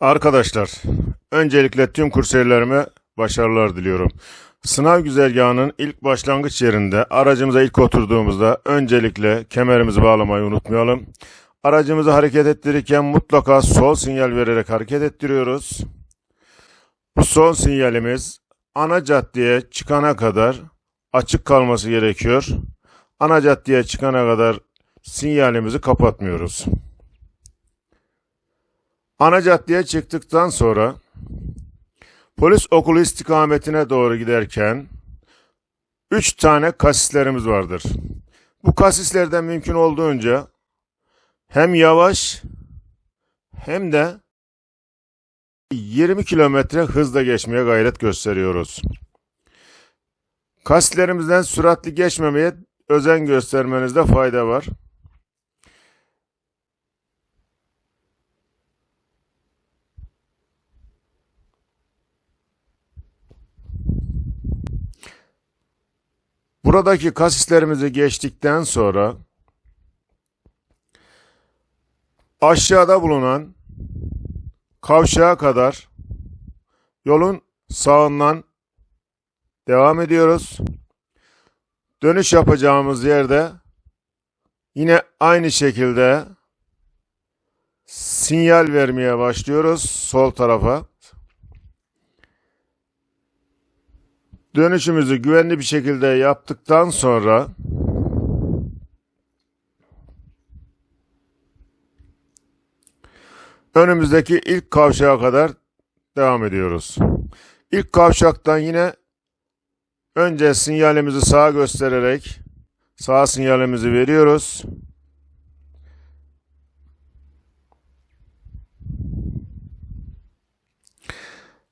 Arkadaşlar, öncelikle tüm kursiyerlerime başarılar diliyorum. Sınav güzergahının ilk başlangıç yerinde aracımıza ilk oturduğumuzda öncelikle kemerimizi bağlamayı unutmayalım. Aracımızı hareket ettirirken mutlaka sol sinyal vererek hareket ettiriyoruz. Bu son sinyalimiz ana caddeye çıkana kadar açık kalması gerekiyor. Ana caddeye çıkana kadar sinyalimizi kapatmıyoruz. Ana caddeye çıktıktan sonra polis okulu istikametine doğru giderken 3 tane kasislerimiz vardır. Bu kasislerden mümkün olduğunca hem yavaş hem de 20 kilometre hızla geçmeye gayret gösteriyoruz. Kasislerimizden süratli geçmemeye özen göstermenizde fayda var. Buradaki kasislerimizi geçtikten sonra aşağıda bulunan kavşağa kadar yolun sağından devam ediyoruz. Dönüş yapacağımız yerde yine aynı şekilde sinyal vermeye başlıyoruz sol tarafa. Dönüşümüzü güvenli bir şekilde yaptıktan sonra önümüzdeki ilk kavşağa kadar devam ediyoruz. İlk kavşaktan yine önce sinyalimizi sağa göstererek sağ sinyalimizi veriyoruz.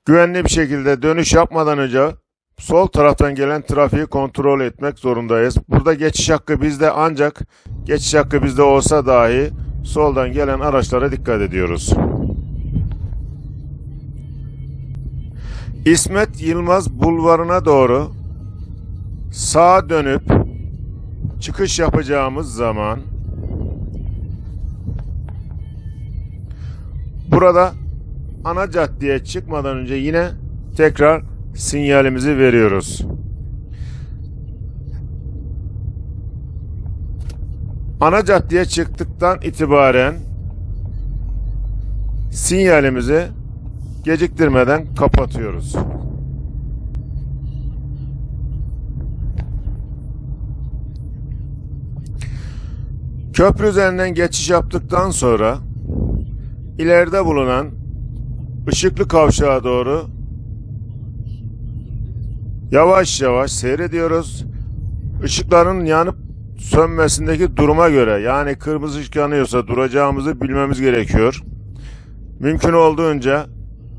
Güvenli bir şekilde dönüş yapmadan önce sol taraftan gelen trafiği kontrol etmek zorundayız. Burada geçiş hakkı bizde ancak geçiş hakkı bizde olsa dahi soldan gelen araçlara dikkat ediyoruz. İsmet Yılmaz bulvarına doğru sağa dönüp çıkış yapacağımız zaman burada ana caddeye çıkmadan önce yine tekrar sinyalimizi veriyoruz. Ana caddeye çıktıktan itibaren sinyalimizi geciktirmeden kapatıyoruz. Köprü üzerinden geçiş yaptıktan sonra ileride bulunan ışıklı kavşağa doğru Yavaş yavaş seyrediyoruz. Işıkların yanıp sönmesindeki duruma göre yani kırmızı ışık yanıyorsa duracağımızı bilmemiz gerekiyor. Mümkün olduğunca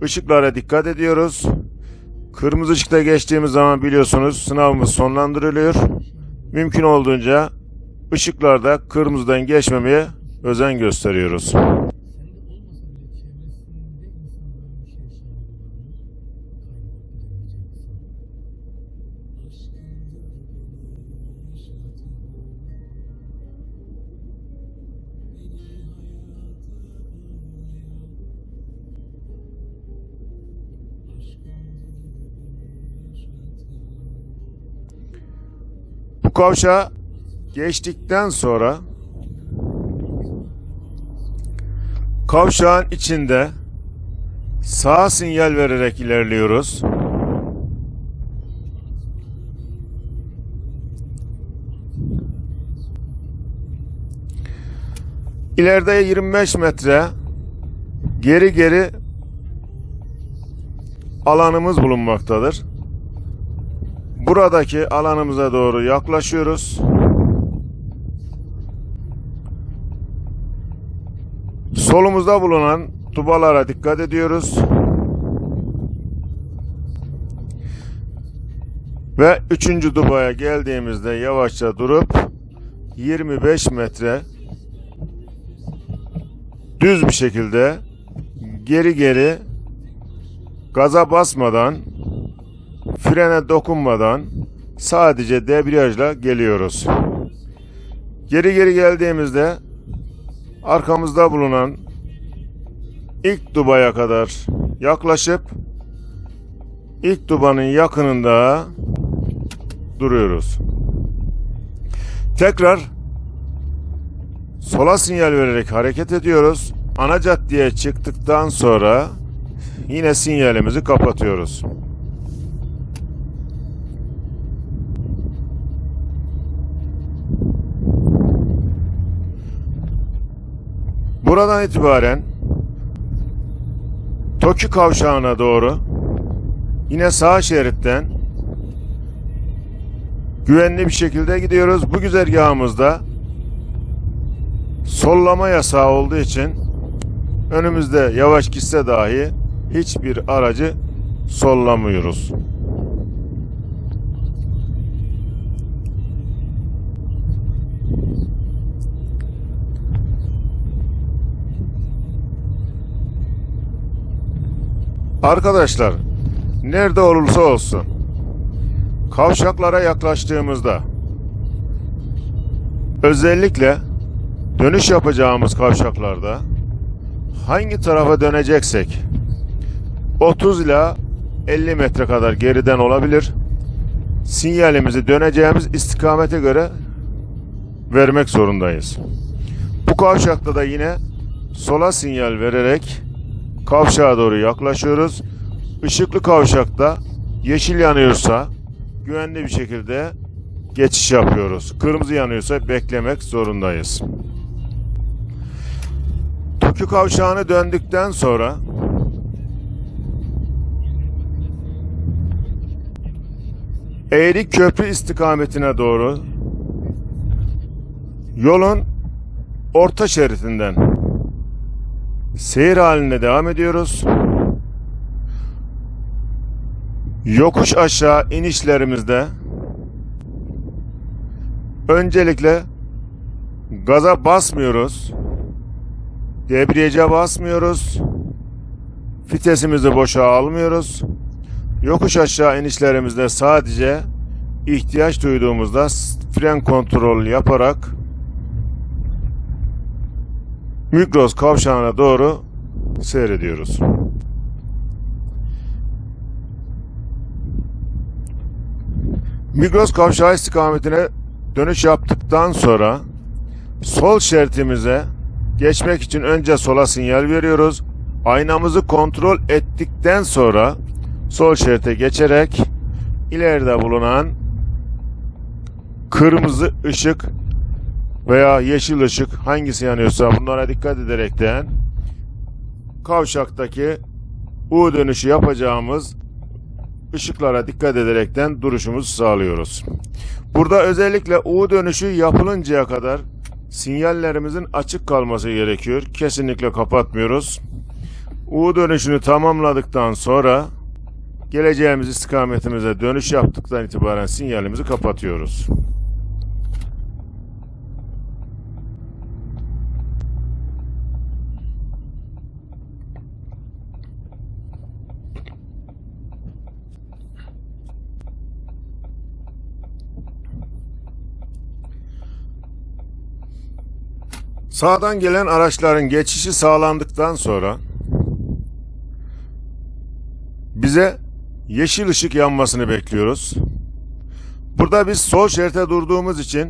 ışıklara dikkat ediyoruz. Kırmızı ışıkta geçtiğimiz zaman biliyorsunuz sınavımız sonlandırılıyor. Mümkün olduğunca ışıklarda kırmızıdan geçmemeye özen gösteriyoruz. Kavşağı geçtikten sonra kavşağın içinde sağ sinyal vererek ilerliyoruz. İleride 25 metre geri geri alanımız bulunmaktadır. Buradaki alanımıza doğru yaklaşıyoruz. Solumuzda bulunan tubalara dikkat ediyoruz. Ve üçüncü dubaya geldiğimizde yavaşça durup 25 metre düz bir şekilde geri geri gaza basmadan frene dokunmadan sadece debriyajla geliyoruz. Geri geri geldiğimizde arkamızda bulunan ilk dubaya kadar yaklaşıp ilk dubanın yakınında duruyoruz. Tekrar sola sinyal vererek hareket ediyoruz. Ana caddeye çıktıktan sonra yine sinyalimizi kapatıyoruz. Buradan itibaren Toki kavşağına doğru yine sağ şeritten güvenli bir şekilde gidiyoruz. Bu güzergahımızda sollama yasağı olduğu için önümüzde yavaş gitse dahi hiçbir aracı sollamıyoruz. Arkadaşlar, nerede olursa olsun kavşaklara yaklaştığımızda özellikle dönüş yapacağımız kavşaklarda hangi tarafa döneceksek 30 ila 50 metre kadar geriden olabilir. Sinyalimizi döneceğimiz istikamete göre vermek zorundayız. Bu kavşakta da yine sola sinyal vererek kavşağa doğru yaklaşıyoruz. Işıklı kavşakta yeşil yanıyorsa güvenli bir şekilde geçiş yapıyoruz. Kırmızı yanıyorsa beklemek zorundayız. Tokyo kavşağını döndükten sonra Eğri Köprü istikametine doğru yolun orta şeritinden seyir halinde devam ediyoruz. Yokuş aşağı inişlerimizde öncelikle gaza basmıyoruz. Debriyaja basmıyoruz. Vitesimizi boşa almıyoruz. Yokuş aşağı inişlerimizde sadece ihtiyaç duyduğumuzda fren kontrol yaparak Migros kavşağına doğru seyrediyoruz. Migros kavşağı istikametine dönüş yaptıktan sonra sol şeritimize geçmek için önce sola sinyal veriyoruz. Aynamızı kontrol ettikten sonra sol şerite geçerek ileride bulunan kırmızı ışık veya yeşil ışık hangisi yanıyorsa bunlara dikkat ederekten kavşaktaki U dönüşü yapacağımız ışıklara dikkat ederekten duruşumuzu sağlıyoruz. Burada özellikle U dönüşü yapılıncaya kadar sinyallerimizin açık kalması gerekiyor. Kesinlikle kapatmıyoruz. U dönüşünü tamamladıktan sonra geleceğimiz istikametimize dönüş yaptıktan itibaren sinyalimizi kapatıyoruz. Sağdan gelen araçların geçişi sağlandıktan sonra bize yeşil ışık yanmasını bekliyoruz. Burada biz sol şerite durduğumuz için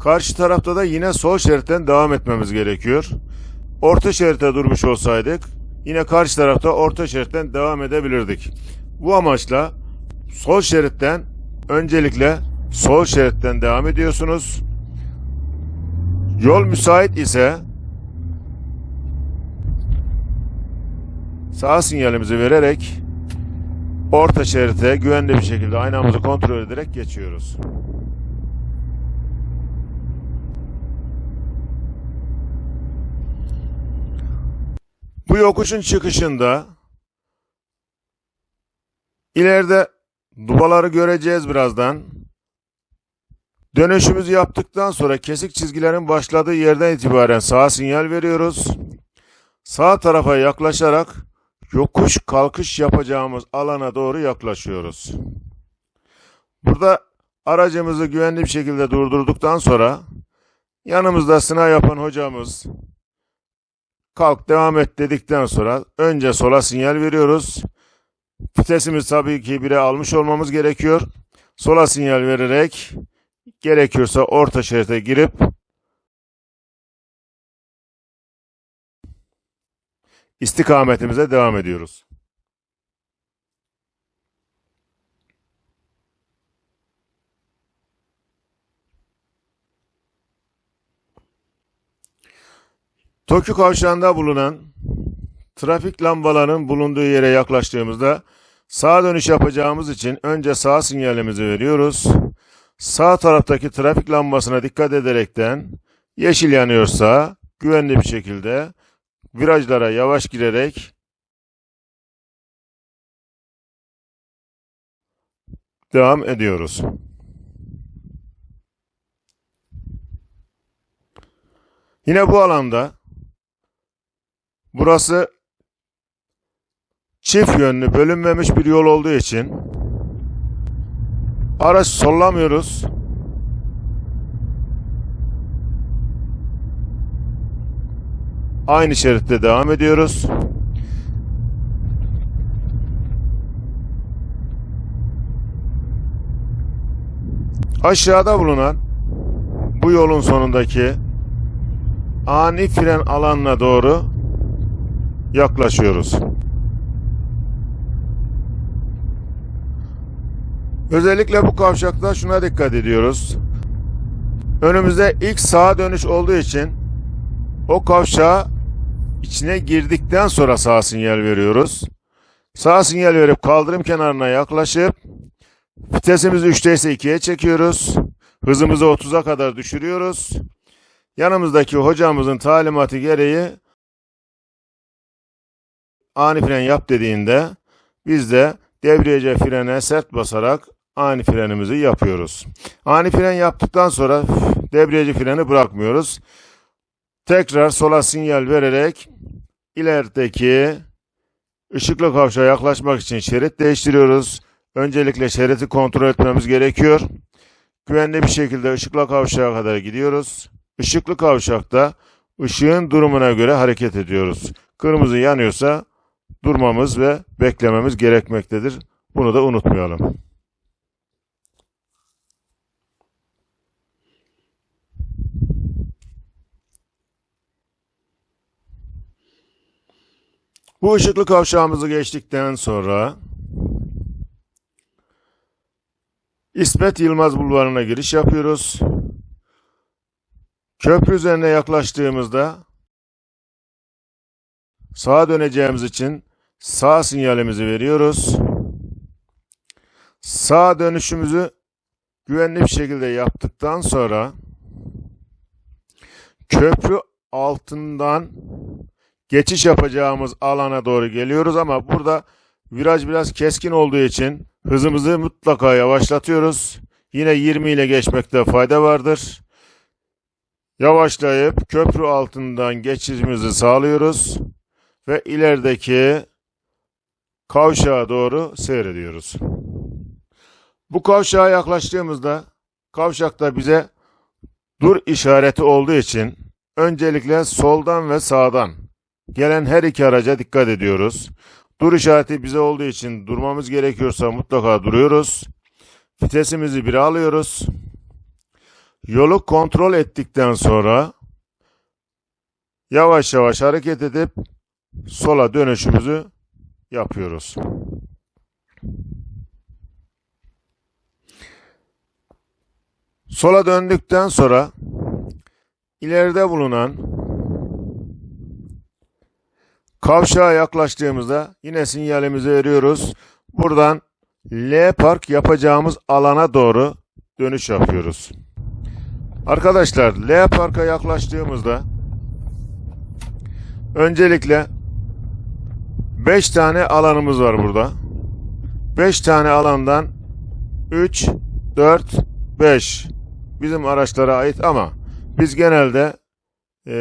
karşı tarafta da yine sol şeritten devam etmemiz gerekiyor. Orta şerite durmuş olsaydık yine karşı tarafta orta şeritten devam edebilirdik. Bu amaçla sol şeritten öncelikle sol şeritten devam ediyorsunuz. Yol müsait ise sağ sinyalimizi vererek orta şerite güvenli bir şekilde aynamızı kontrol ederek geçiyoruz. Bu yokuşun çıkışında ileride dubaları göreceğiz birazdan. Dönüşümüzü yaptıktan sonra kesik çizgilerin başladığı yerden itibaren sağa sinyal veriyoruz. Sağ tarafa yaklaşarak yokuş kalkış yapacağımız alana doğru yaklaşıyoruz. Burada aracımızı güvenli bir şekilde durdurduktan sonra yanımızda sınav yapan hocamız kalk devam et dedikten sonra önce sola sinyal veriyoruz. Vitesimiz tabii ki bire almış olmamız gerekiyor. Sola sinyal vererek gerekiyorsa orta şerite girip istikametimize devam ediyoruz. Tokyo kavşağında bulunan trafik lambalarının bulunduğu yere yaklaştığımızda sağa dönüş yapacağımız için önce sağ sinyalimizi veriyoruz. Sağ taraftaki trafik lambasına dikkat ederekten yeşil yanıyorsa güvenli bir şekilde virajlara yavaş girerek devam ediyoruz. Yine bu alanda burası çift yönlü bölünmemiş bir yol olduğu için araç sollamıyoruz. Aynı şeritte devam ediyoruz. Aşağıda bulunan bu yolun sonundaki ani fren alanına doğru yaklaşıyoruz. Özellikle bu kavşakta şuna dikkat ediyoruz. Önümüzde ilk sağa dönüş olduğu için o kavşağa içine girdikten sonra sağ sinyal veriyoruz. Sağ sinyal verip kaldırım kenarına yaklaşıp vitesimizi 3'te ise 2'ye çekiyoruz. Hızımızı 30'a kadar düşürüyoruz. Yanımızdaki hocamızın talimatı gereği ani fren yap dediğinde biz de debriyece frene sert basarak ani frenimizi yapıyoruz. Ani fren yaptıktan sonra debriyeci freni bırakmıyoruz. Tekrar sola sinyal vererek ilerideki ışıklı kavşağa yaklaşmak için şerit değiştiriyoruz. Öncelikle şeridi kontrol etmemiz gerekiyor. Güvenli bir şekilde ışıklı kavşağa kadar gidiyoruz. Işıklı kavşakta ışığın durumuna göre hareket ediyoruz. Kırmızı yanıyorsa durmamız ve beklememiz gerekmektedir. Bunu da unutmayalım. Bu ışıklı kavşağımızı geçtikten sonra İsmet Yılmaz Bulvarı'na giriş yapıyoruz. Köprü üzerine yaklaştığımızda sağa döneceğimiz için sağ sinyalimizi veriyoruz. Sağ dönüşümüzü güvenli bir şekilde yaptıktan sonra köprü altından geçiş yapacağımız alana doğru geliyoruz ama burada viraj biraz keskin olduğu için hızımızı mutlaka yavaşlatıyoruz. Yine 20 ile geçmekte fayda vardır. Yavaşlayıp köprü altından geçişimizi sağlıyoruz ve ilerideki kavşağa doğru seyrediyoruz. Bu kavşağa yaklaştığımızda kavşakta bize dur işareti olduğu için öncelikle soldan ve sağdan gelen her iki araca dikkat ediyoruz. Dur işareti bize olduğu için durmamız gerekiyorsa mutlaka duruyoruz. Vitesimizi bir alıyoruz. Yolu kontrol ettikten sonra yavaş yavaş hareket edip sola dönüşümüzü yapıyoruz. Sola döndükten sonra ileride bulunan kavşağa yaklaştığımızda yine sinyalimizi veriyoruz. Buradan L park yapacağımız alana doğru dönüş yapıyoruz. Arkadaşlar L parka yaklaştığımızda öncelikle 5 tane alanımız var burada. 5 tane alandan 3, 4, 5 bizim araçlara ait ama biz genelde e,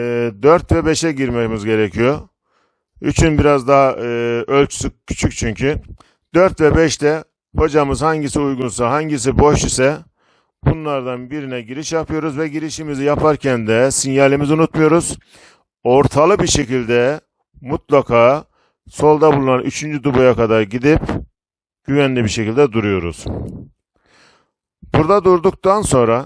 4 ve 5'e girmemiz gerekiyor. 3'ün biraz daha e, ölçüsü küçük çünkü. 4 ve 5'te hocamız hangisi uygunsa, hangisi boş ise bunlardan birine giriş yapıyoruz ve girişimizi yaparken de sinyalimizi unutmuyoruz. ortalı bir şekilde mutlaka solda bulunan üçüncü dubaya kadar gidip güvenli bir şekilde duruyoruz. Burada durduktan sonra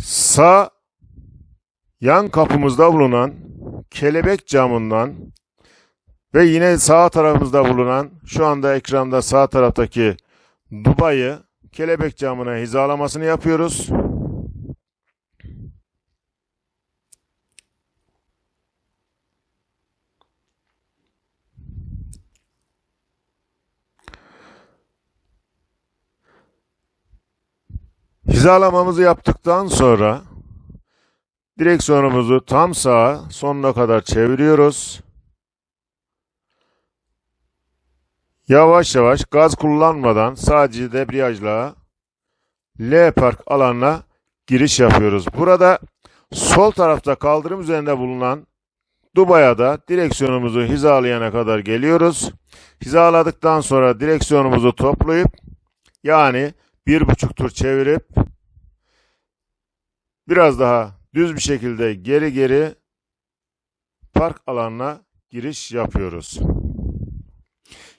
sağ yan kapımızda bulunan kelebek camından ve yine sağ tarafımızda bulunan şu anda ekranda sağ taraftaki dubayı kelebek camına hizalamasını yapıyoruz. Hizalamamızı yaptıktan sonra direksiyonumuzu tam sağa sonuna kadar çeviriyoruz. Yavaş yavaş gaz kullanmadan sadece debriyajla L park alanına giriş yapıyoruz. Burada sol tarafta kaldırım üzerinde bulunan Dubai'ye da direksiyonumuzu hizalayana kadar geliyoruz. Hizaladıktan sonra direksiyonumuzu toplayıp yani bir buçuk tur çevirip biraz daha düz bir şekilde geri geri park alanına giriş yapıyoruz.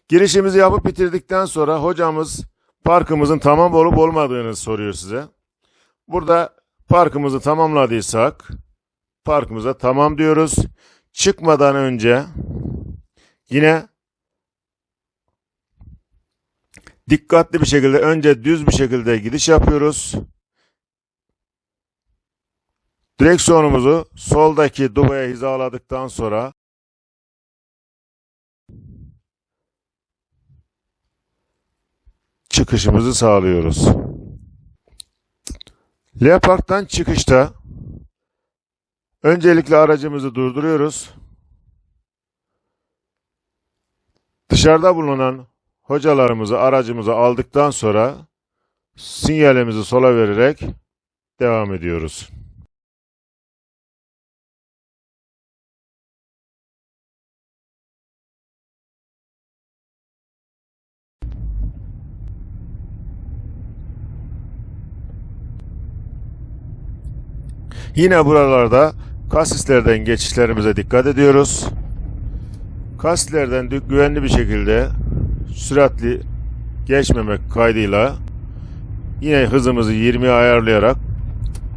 Girişimizi yapıp bitirdikten sonra hocamız parkımızın tamam olup olmadığını soruyor size. Burada parkımızı tamamladıysak parkımıza tamam diyoruz. Çıkmadan önce yine dikkatli bir şekilde önce düz bir şekilde gidiş yapıyoruz. Direksiyonumuzu soldaki dubaya hizaladıktan sonra çıkışımızı sağlıyoruz. Leopard'dan çıkışta öncelikle aracımızı durduruyoruz. Dışarıda bulunan hocalarımızı aracımıza aldıktan sonra sinyalimizi sola vererek devam ediyoruz. Yine buralarda kasislerden geçişlerimize dikkat ediyoruz. Kasislerden güvenli bir şekilde süratli geçmemek kaydıyla yine hızımızı 20'ye ayarlayarak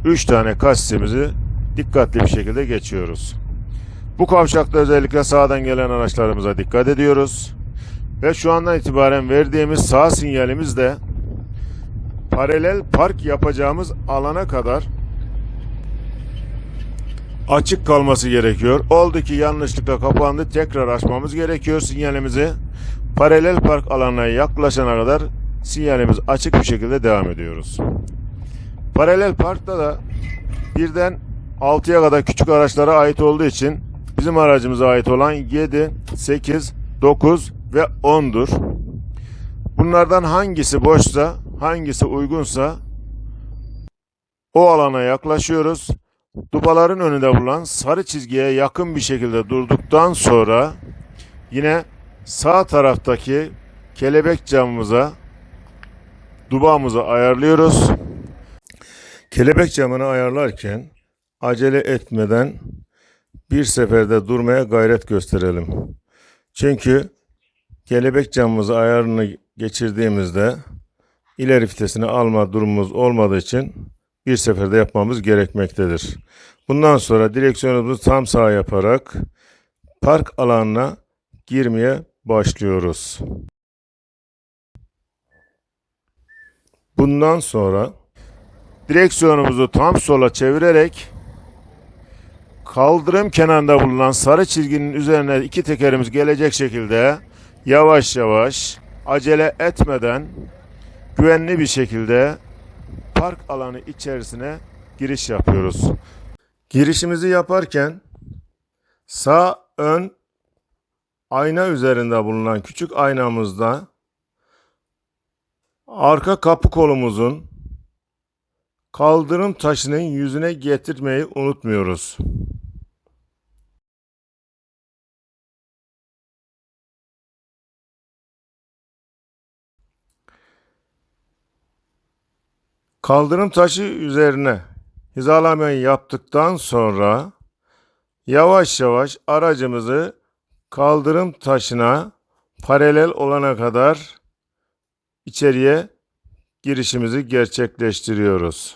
3 tane kasisimizi dikkatli bir şekilde geçiyoruz. Bu kavşakta özellikle sağdan gelen araçlarımıza dikkat ediyoruz. Ve şu andan itibaren verdiğimiz sağ sinyalimiz de paralel park yapacağımız alana kadar açık kalması gerekiyor. Oldu ki yanlışlıkla kapandı. Tekrar açmamız gerekiyor sinyalimizi. Paralel park alanına yaklaşana kadar sinyalimiz açık bir şekilde devam ediyoruz. Paralel parkta da birden 6'ya kadar küçük araçlara ait olduğu için bizim aracımıza ait olan 7, 8, 9 ve 10'dur. Bunlardan hangisi boşsa, hangisi uygunsa o alana yaklaşıyoruz. Dubaların önünde bulunan sarı çizgiye yakın bir şekilde durduktan sonra yine sağ taraftaki kelebek camımıza dubağımızı ayarlıyoruz. Kelebek camını ayarlarken acele etmeden bir seferde durmaya gayret gösterelim. Çünkü kelebek camımızı ayarını geçirdiğimizde ileri vitesini alma durumumuz olmadığı için bir seferde yapmamız gerekmektedir. Bundan sonra direksiyonumuzu tam sağ yaparak park alanına girmeye başlıyoruz. Bundan sonra direksiyonumuzu tam sola çevirerek kaldırım kenarında bulunan sarı çizginin üzerine iki tekerimiz gelecek şekilde yavaş yavaş acele etmeden güvenli bir şekilde park alanı içerisine giriş yapıyoruz. Girişimizi yaparken sağ ön ayna üzerinde bulunan küçük aynamızda arka kapı kolumuzun kaldırım taşının yüzüne getirmeyi unutmuyoruz. Kaldırım taşı üzerine hizalamayı yaptıktan sonra yavaş yavaş aracımızı kaldırım taşına paralel olana kadar içeriye girişimizi gerçekleştiriyoruz.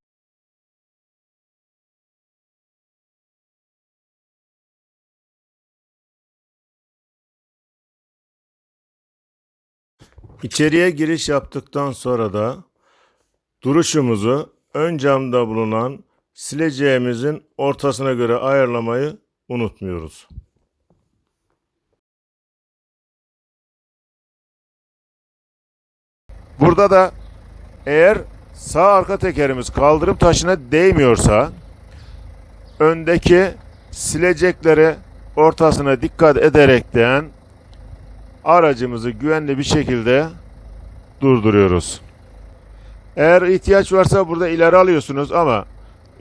İçeriye giriş yaptıktan sonra da duruşumuzu ön camda bulunan sileceğimizin ortasına göre ayarlamayı unutmuyoruz. Burada da eğer sağ arka tekerimiz kaldırım taşına değmiyorsa öndeki silecekleri ortasına dikkat ederekten aracımızı güvenli bir şekilde durduruyoruz. Eğer ihtiyaç varsa burada ileri alıyorsunuz ama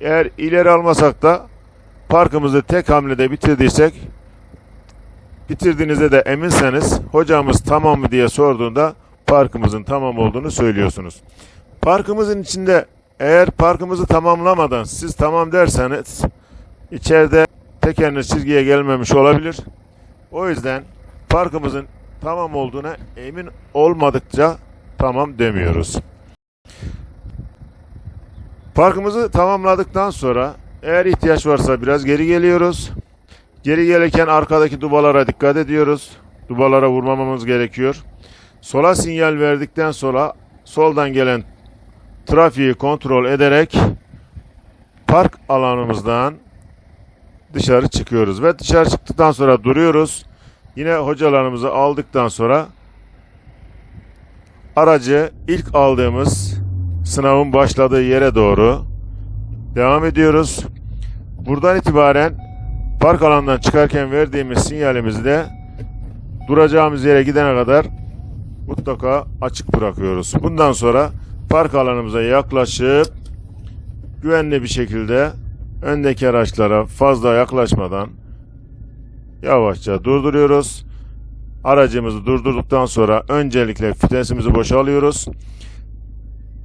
eğer ileri almasak da parkımızı tek hamlede bitirdiysek bitirdiğinizde de eminseniz hocamız tamam mı diye sorduğunda parkımızın tamam olduğunu söylüyorsunuz. Parkımızın içinde eğer parkımızı tamamlamadan siz tamam derseniz içeride tekeriniz çizgiye gelmemiş olabilir. O yüzden parkımızın tamam olduğuna emin olmadıkça tamam demiyoruz. Parkımızı tamamladıktan sonra eğer ihtiyaç varsa biraz geri geliyoruz. Geri gelirken arkadaki dubalara dikkat ediyoruz. Dubalara vurmamamız gerekiyor. Sola sinyal verdikten sonra soldan gelen trafiği kontrol ederek park alanımızdan dışarı çıkıyoruz ve dışarı çıktıktan sonra duruyoruz. Yine hocalarımızı aldıktan sonra aracı ilk aldığımız sınavın başladığı yere doğru devam ediyoruz. Buradan itibaren park alanından çıkarken verdiğimiz sinyalimizi de duracağımız yere gidene kadar mutlaka açık bırakıyoruz. Bundan sonra park alanımıza yaklaşıp güvenli bir şekilde öndeki araçlara fazla yaklaşmadan yavaşça durduruyoruz. Aracımızı durdurduktan sonra öncelikle vitesimizi boşalıyoruz.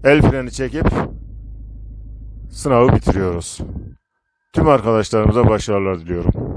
El freni çekip sınavı bitiriyoruz. Tüm arkadaşlarımıza başarılar diliyorum.